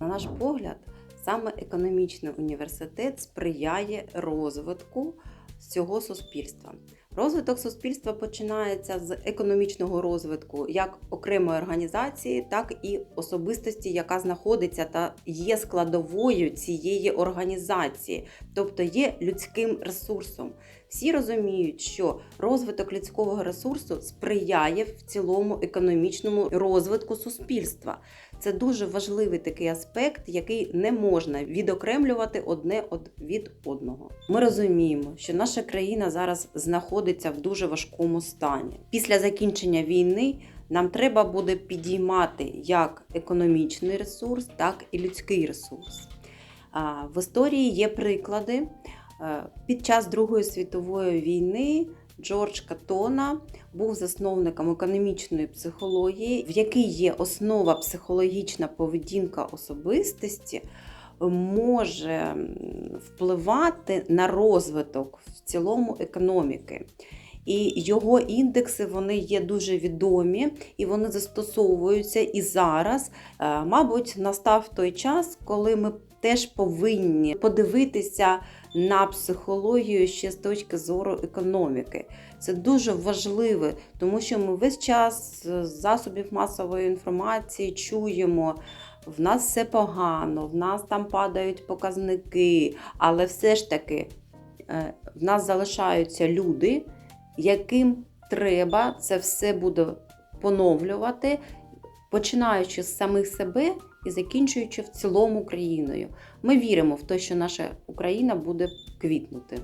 На наш погляд, саме економічний університет сприяє розвитку всього суспільства. Розвиток суспільства починається з економічного розвитку як окремої організації, так і особистості, яка знаходиться та є складовою цієї організації, тобто є людським ресурсом. Всі розуміють, що розвиток людського ресурсу сприяє в цілому економічному розвитку суспільства. Це дуже важливий такий аспект, який не можна відокремлювати одне од- від одного. Ми розуміємо, що наша країна зараз знаходиться в дуже важкому стані. Після закінчення війни нам треба буде підіймати як економічний ресурс, так і людський ресурс. В історії є приклади. Е, Під час Другої світової війни Джордж Катона був засновником економічної психології, в якій є основа психологічна поведінка особистості, може впливати на розвиток в цілому економіки. І його індекси вони є дуже відомі і вони застосовуються і зараз. Е, Мабуть, настав той час, коли ми теж повинні подивитися на психологію ще з точки зору економіки. Це дуже важливо, тому що ми весь час з засобів масової інформації чуємо. В нас все погано, в нас там падають показники, але все ж таки е, в нас залишаються люди, яким треба це все буде поновлювати, починаючи з самих себе і закінчуючи в цілому країною. Ми віримо в те, що наша Україна буде квітнути.